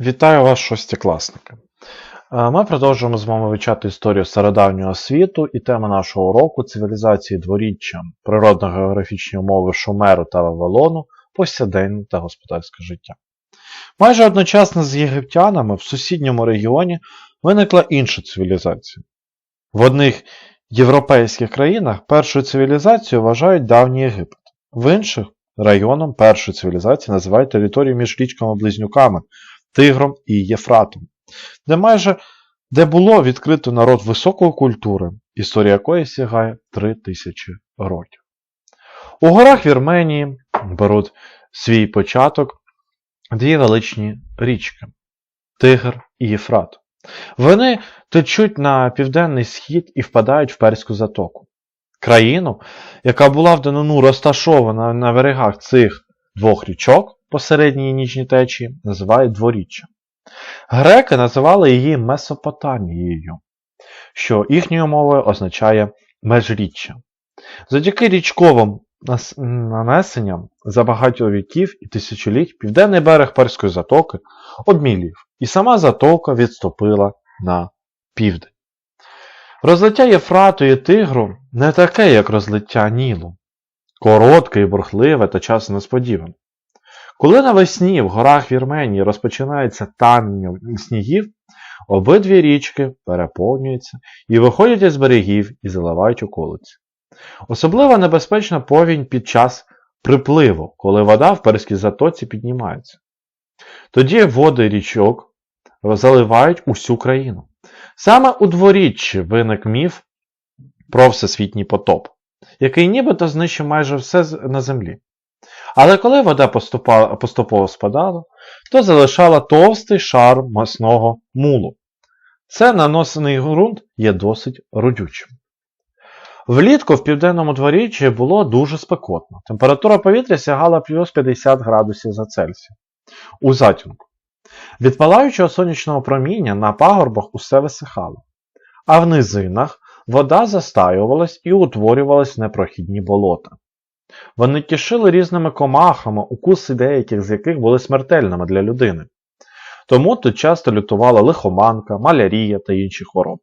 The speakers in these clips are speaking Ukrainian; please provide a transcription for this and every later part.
Вітаю вас, шостікласники! Е, Ми продовжуємо з вами вивчати історію стародавнього світу і тема нашого уроку цивілізації дворіччя, природно-географічні умови Шумеру та Вавилону, повсякденне та господарське життя. Майже одночасно з єгиптянами в сусідньому регіоні виникла інша цивілізація. В одних європейських країнах першою цивілізацією вважають давній Єгипет, в інших районом першої цивілізації називають територію між річками-близнюками Тигром і Єфратом, де майже де було відкрито народ високої культури, історія якої сягає 3000 років. У горах Вірменії беруть свій початок дві величні річки Тигр і Єфрат. Вони течуть на південний схід і впадають в Перську затоку. Країну, яка була в данину розташована на берегах цих двох річок по середній і течії, називають дворіччя. Греки називали її Месопотамією, що їхньою мовою означає межріччя. Завдяки річковим нанесенням за багато віків і тисячоліть південний берег Перської затоки обмілів, і сама затока відступила на південь. Розлиття Єфрату і Тигру не таке, як розлиття Нілу. Коротке і бурхливе та часом несподіване. Коли навесні в горах Вірменії розпочинається танення снігів, обидві річки переповнюються і виходять із берегів і заливають околиці. Особливо небезпечна повінь під час припливу, коли вода в Перській затоці піднімається. Тоді води річок заливають усю країну. Саме у дворіччі виник міф про всесвітній потоп, який нібито знищив майже все на землі. Але коли вода поступово спадала, то залишала товстий шар масного мулу. Це наносений ґрунт є досить родючим. Влітку в південному дворіччі було дуже спекотно. Температура повітря сягала плюс 50 градусів за Цельсія. У затінку. Від палаючого сонячного проміння на пагорбах усе висихало, а в низинах вода застаювалась і утворювалась непрохідні болота. Вони тішили різними комахами, укуси деяких з яких були смертельними для людини. Тому тут часто лютувала лихоманка, малярія та інші хвороби.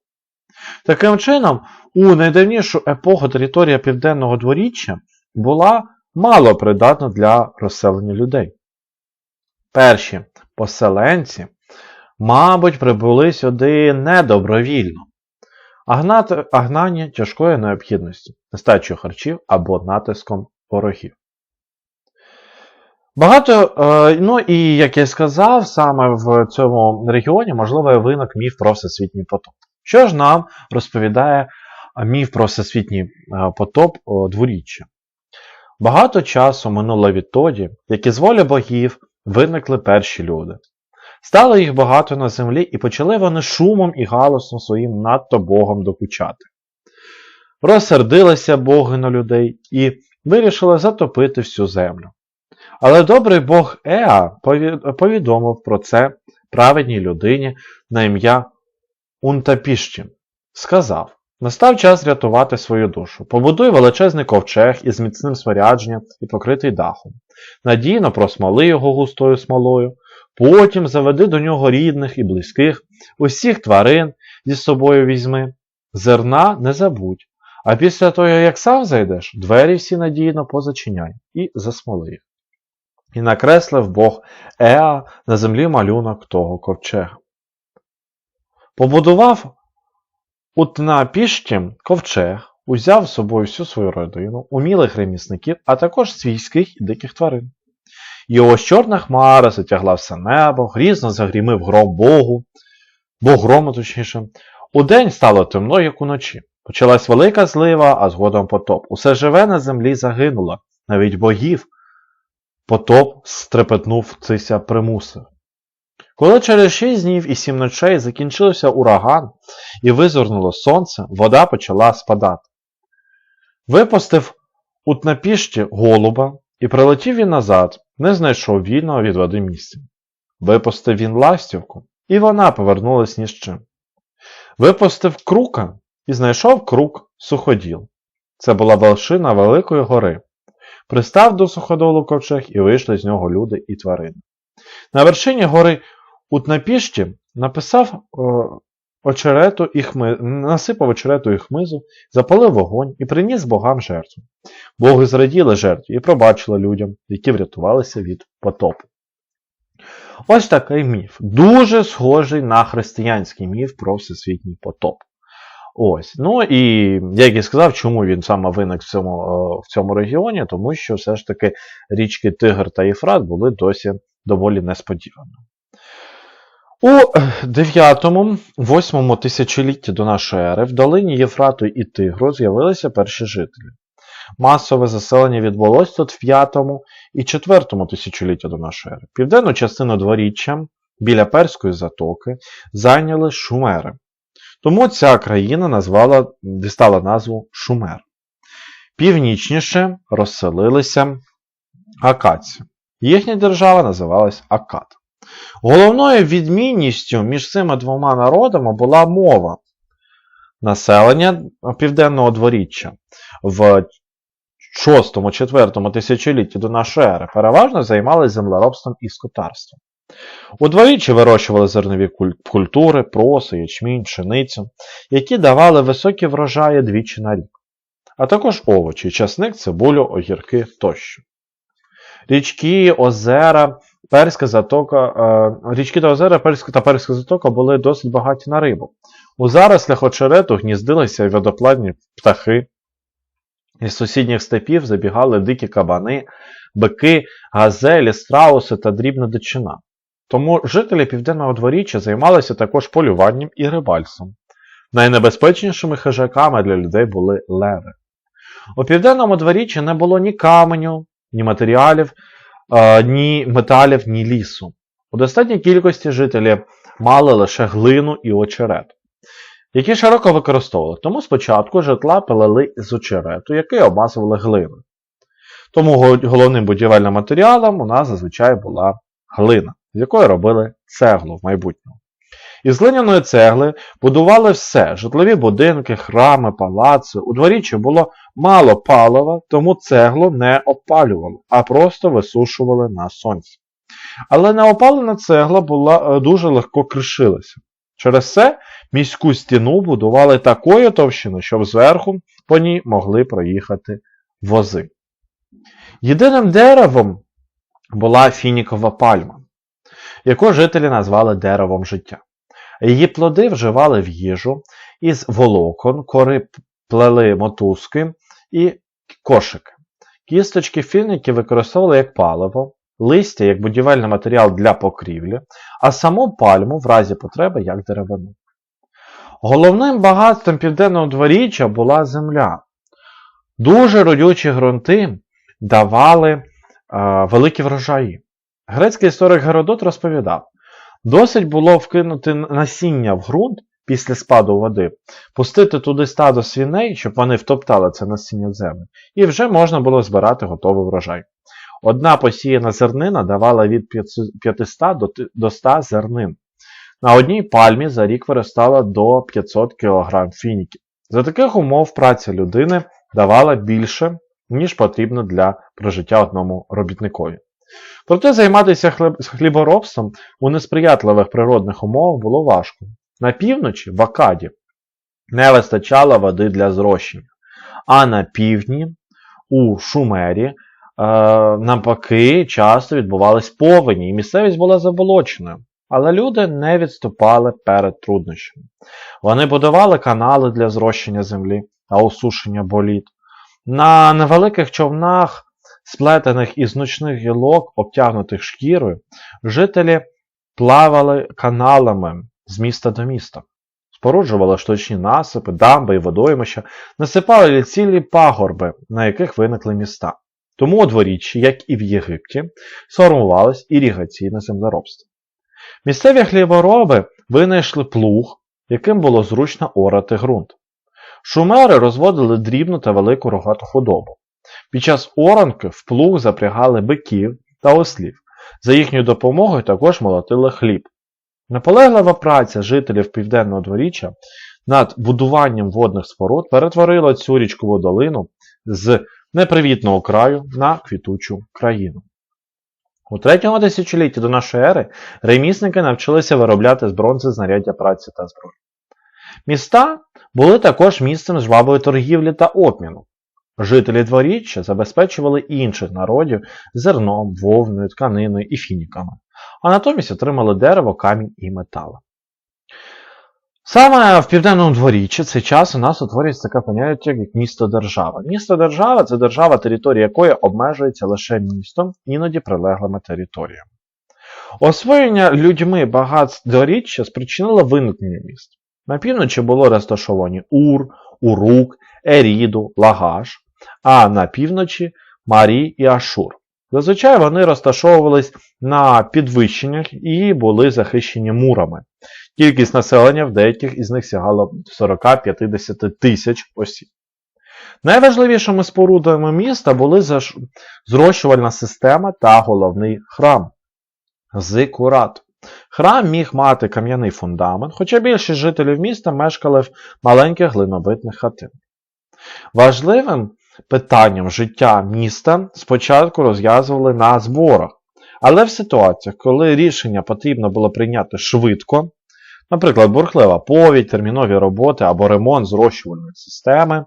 Таким чином, у найдавнішу епоху територія Південного дворіччя була мало придатна для розселення людей. Перші поселенці, мабуть, прибули сюди недобровільно, а гнати, тяжкої необхідності, нестачою харчів або натиском ворогів. Багато, е, ну і як я сказав, саме в цьому регіоні можливо виник міф про всесвітній потоп. Що ж нам розповідає е, міф про всесвітній е, потоп дворіччя? Багато часу минуло відтоді, як із волі богів виникли перші люди. Стало їх багато на землі, і почали вони шумом і галасом своїм надто Богом докучати. Розсердилися боги на людей і вирішили затопити всю землю. Але добрий Бог Еа повідомив про це праведній людині на ім'я Унтапіщі. Сказав: Настав час рятувати свою душу. Побудуй величезний ковчег із міцним спорядженням і покритий дахом. Надійно просмоли його густою смолою, потім заведи до нього рідних і близьких, усіх тварин зі собою візьми. Зерна не забудь, а після того, як сам зайдеш, двері всі надійно позачиняй і засмоли їх. І накреслив Бог Еа на землі малюнок того ковчега. Побудував Утнапіщем ковчег, узяв з собою всю свою родину, умілих ремісників, а також свійських і диких тварин. Ось чорна хмара затягла все небо, грізно загрімив гром Богу, Бог грому точніше. Удень стало темно, як уночі. Почалась велика злива, а згодом потоп. Усе живе на землі загинуло, навіть богів. Потоп стрепетнув цися примусив. Коли через шість днів і сім ночей закінчився ураган і визирнуло сонце, вода почала спадати. Випустив Утнапіщі голуба і прилетів він назад, не знайшов вільного від води місця. Випустив він ластівку, і вона повернулась ні з чим. Випустив крука і знайшов крук суходіл. Це була вершина Великої гори. Пристав до суходолу ковчег і вийшли з нього люди і тварини. На вершині гори Утнапішті написав е, очерету і хми... насипав очерету і хмизу, запалив вогонь і приніс богам жертву. Боги зраділи жертві і пробачили людям, які врятувалися від потопу. Ось такий міф. Дуже схожий на християнський міф про всесвітній потоп. Ось. Ну і як я сказав, чому він саме виник в цьому, е, в цьому регіоні, тому що все ж таки річки Тигр та Єфрат були досі доволі несподіваними. У 9-8 тисячолітті до нашої ери в долині Єфрату і Тигру з'явилися перші жителі. Масове заселення відбулось тут в 5 і 4 тисячоліття до нашої ери. Південну частину дворіччя біля Перської затоки зайняли шумери. Тому ця країна назвала, дістала назву Шумер. Північніше розселилися акадці. Їхня держава називалась Акад. Головною відмінністю між цими двома народами була мова. Населення південного дворіччя в 6-4 тисячолітті до нашої ери переважно займалися землеробством і скотарством. У вирощували зернові культури, просо, ячмінь, пшеницю, які давали високі врожаї двічі на рік, а також овочі, часник, цибулю, огірки тощо. Річки, озера, Перська затока, е, річки та озера Перська та Перська затока були досить багаті на рибу. У зарослях очерету гніздилися водоплавні птахи. Із сусідніх степів забігали дикі кабани, бики, газелі, страуси та дрібна дичина. Тому жителі Південного дворіччя займалися також полюванням і рибальством. Найнебезпечнішими хижаками для людей були леви. У південному дворіччі не було ні каменю, ні матеріалів, ні металів, ні лісу. У достатній кількості жителі мали лише глину і очерет, які широко використовували. Тому спочатку житла пилили з очерету, який обмазували глину. Тому головним будівельним матеріалом у нас зазвичай була глина, з якої робили цеглу в майбутньому. Із глиняної цегли будували все: житлові будинки, храми, палаци. У дворіччі було мало палива, тому цеглу не опалювали, а просто висушували на сонці. Але неопалена цегла була е, дуже легко кришилася. Через це міську стіну будували такою товщиною, щоб зверху по ній могли проїхати вози. Єдиним деревом була фінікова пальма, яку жителі назвали деревом життя. Її плоди вживали в їжу із волокон, кори плели мотузки і кошики. Кісточки фініки використовували як паливо, листя як будівельний матеріал для покрівлі, а саму пальму в разі потреби як деревину. Головним багатством південного дворіччя була земля. Дуже родючі ґрунти давали а, великі врожаї. Грецький історик Геродот розповідав, досить було вкинути насіння в ґрунт після спаду води, пустити туди стадо свіней, щоб вони втоптали це насіння в землю, і вже можна було збирати готовий врожай. Одна посіяна зернина давала від 500 до 100 зернин. На одній пальмі за рік виростала до 500 кг фініків. За таких умов праця людини давала більше, ніж потрібно для прожиття одному робітникові. Проте займатися хліборобством у несприятливих природних умовах було важко. На півночі, в Акаді, не вистачало води для зрощення, а на півдні, у Шумері, е, навпаки, часто відбувались повені, і місцевість була заболоченою. Але люди не відступали перед труднощами. Вони будували канали для зрощення землі та осушення боліт. На невеликих човнах, сплетених із ночних гілок, обтягнутих шкірою, жителі плавали каналами з міста до міста, споруджували штучні насипи, дамби і водоймища, насипали цілі пагорби, на яких виникли міста. Тому у дворіччі, як і в Єгипті, сформувалось ірігаційне землеробство. Місцеві хлібороби винайшли плуг, яким було зручно орати ґрунт. Шумери розводили дрібну та велику рогату худобу. Під час оранки в плуг запрягали биків та ослів. За їхньою допомогою також молотили хліб. Наполеглива праця жителів Південного дворіччя над будуванням водних споруд перетворила цю річкову долину з непривітного краю на квітучу країну. У третьому тисячолітті до нашої ери ремісники навчилися виробляти з бронзи знаряддя праці та зброї. Міста були також місцем жвавої торгівлі та обміну. Жителі дворіччя забезпечували інших народів зерном, вовною, тканиною і фініками, а натомість отримали дерево, камінь і метали. Саме в південному дворіччі цей час у нас утворюється таке поняття, як місто-держава. Місто-держава це держава, територія якої обмежується лише містом, іноді прилеглими територіями. Освоєння людьми багатств дворіччя спричинило виникнення міст. На півночі було розташовані Ур, Урук, Еріду, Лагаш, а на півночі Марі і Ашур. Зазвичай вони розташовувались на підвищеннях і були захищені мурами. Кількість населення в деяких із них сягала 40-50 тисяч осіб. Найважливішими спорудами міста були зрощувальна система та головний храм Зикурат. Храм міг мати кам'яний фундамент, хоча більшість жителів міста мешкали в маленьких глинобитних хатинах. Важливим питанням життя міста спочатку розв'язували на зборах, але в ситуаціях, коли рішення потрібно було прийняти швидко, наприклад, бурхлива повідь, термінові роботи або ремонт зрощувальної системи,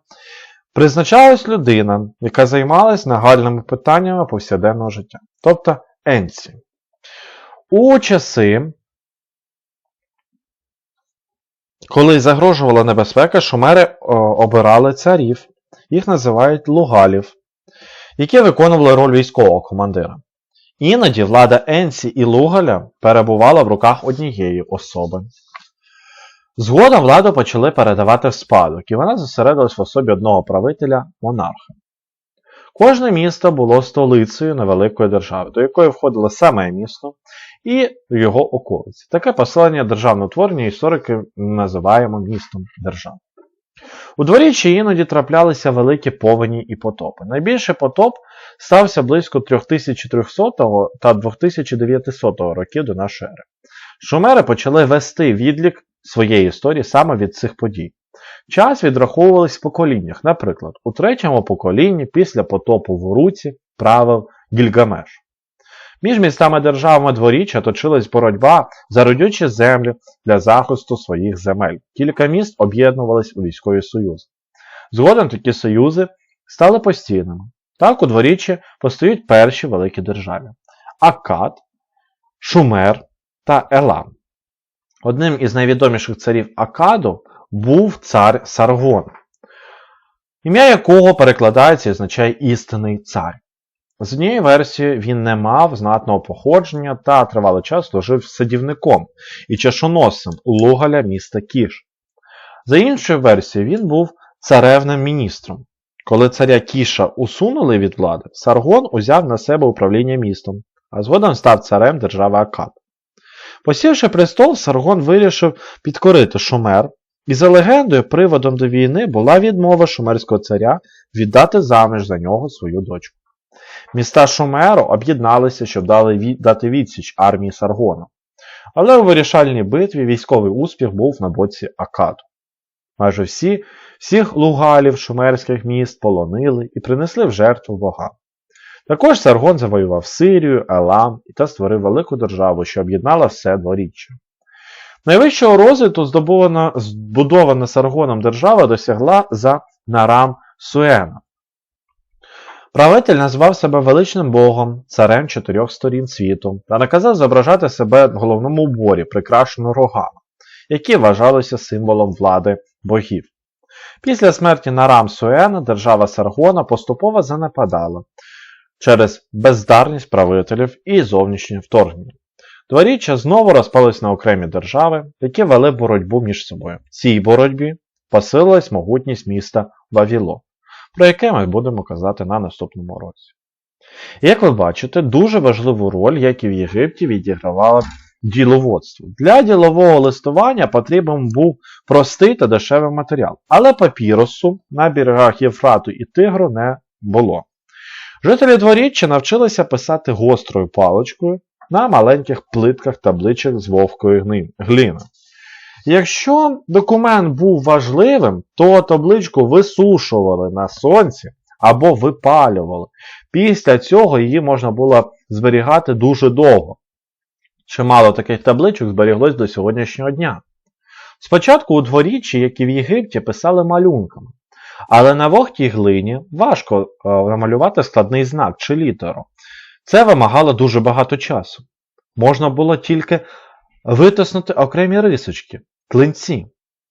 призначалась людина, яка займалась нагальними питаннями повсякденного життя, тобто енці. У часи, коли загрожувала небезпека, шумери о, обирали царів, їх називають лугалів, які виконували роль військового командира. Іноді влада Енсі і Лугаля перебувала в руках однієї особи. Згодом владу почали передавати в спадок, і вона зосередилась в особі одного правителя монарха. Кожне місто було столицею невеликої держави, до якої входило саме місто і його околиці. Таке поселення державного творення історики називаємо містом держави. У дворіччі іноді траплялися великі повені і потопи. Найбільший потоп стався близько 3300 та 2900 років до нашої ери. Шумери почали вести відлік своєї історії саме від цих подій. Час відраховувались в поколіннях. Наприклад, у третьому поколінні після потопу в Уруці правив Гільгамеш. Між містами державами дворіччя точилась боротьба за родючі землі для захисту своїх земель. Кілька міст об'єднувались у військові союзи. Згодом такі союзи стали постійними. Так у дворіччі постають перші великі держави Акад, Шумер та Елам. Одним із найвідоміших царів Акаду був цар Саргон, ім'я якого перекладається і означає істинний цар. З однієї версії він не мав знатного походження та тривалий час служив садівником і чашоносцем Лугаля міста Кіш. За іншою версією, він був царевним міністром. Коли царя Кіша усунули від влади, Саргон узяв на себе управління містом, а згодом став царем держави Акад. Посівши престол, Саргон вирішив підкорити Шумер, і за легендою, приводом до війни була відмова шумерського царя віддати заміж за нього свою дочку. Міста Шумеру об'єдналися, щоб дати відсіч армії Саргона. Але у вирішальній битві військовий успіх був на боці Акаду. Майже всі, всіх лугалів шумерських міст полонили і принесли в жертву богам. Також Саргон завоював Сирію, Елам та створив велику державу, що об'єднала все дворіччя. Найвищого розвитку здобувана, збудована Саргоном держава досягла за Нарам Суена. Правитель назвав себе величним богом, царем чотирьох сторін світу, та наказав зображати себе в головному уборі, прикрашену рогами, які вважалися символом влади богів. Після смерті Нарам Суена держава Саргона поступово занепадала через бездарність правителів і зовнішнє вторгнення. Дворіччя знову розпались на окремі держави, які вели боротьбу між собою. В цій боротьбі посилилась могутність міста Вавіло, про яке ми будемо казати на наступному році. Як ви бачите, дуже важливу роль, як і в Єгипті, відігравало діловодство. Для ділового листування потрібен був простий та дешевий матеріал, але папірусу на берегах Єфрату і Тигру не було. Жителі дворіччя навчилися писати гострою паличкою на маленьких плитках табличок з вовкою глини. Якщо документ був важливим, то табличку висушували на сонці, або випалювали. Після цього її можна було зберігати дуже довго. Чимало таких табличок зберіглось до сьогоднішнього дня. Спочатку у дворіччі, як і в Єгипті, писали малюнками. Але на вогкій глині важко е, намалювати складний знак чи літеру. Це вимагало дуже багато часу. Можна було тільки витиснути окремі рисочки, клинці.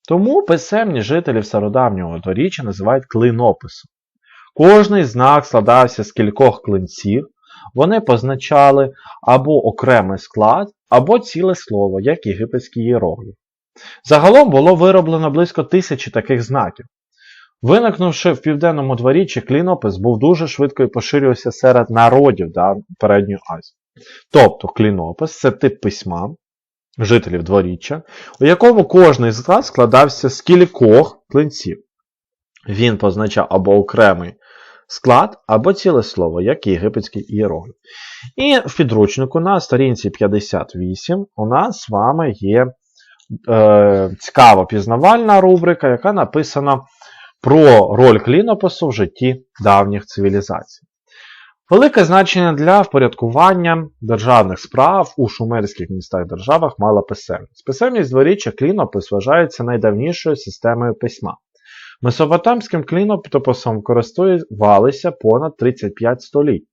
Тому писемні жителі стародавнього дворіччя називають клинописом. Кожний знак складався з кількох клинців, вони позначали або окремий склад, або ціле слово, як єгипетський іерогліф. Загалом було вироблено близько тисячі таких знаків. Виникнувши в південному дворіччі, клінопис був дуже швидко і поширювався серед народів да, передньої Азії. Тобто клінопис це тип письма жителів дворіччя, у якому кожний склад складався з кількох клинців. Він позначав або окремий склад, або ціле слово, як єгипетський іерогліф. І в підручнику на сторінці 58 у нас з вами є е, цікава пізнавальна рубрика, яка написана про роль клінопису в житті давніх цивілізацій. Велике значення для впорядкування державних справ у шумерських містах державах мала писемність. Писемність дворіччя клінопис вважається найдавнішою системою письма. Месопотамським клінописом користувалися понад 35 століть,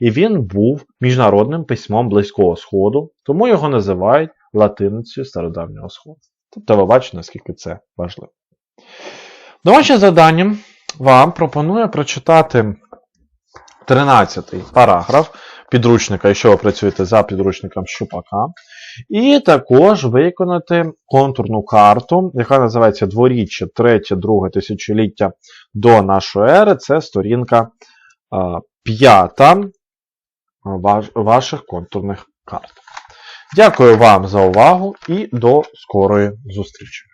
і він був міжнародним письмом Близького Сходу, тому його називають латиницею Стародавнього Сходу. Тобто ви бачите, наскільки це важливо. Домашнє завданням вам пропоную прочитати 13 параграф підручника, якщо ви працюєте за підручником Щупака, і також виконати контурну карту, яка називається Дворіччя 3-2 тисячоліття до нашої ери. Це сторінка 5 ваших контурних карт. Дякую вам за увагу і до скорої зустрічі!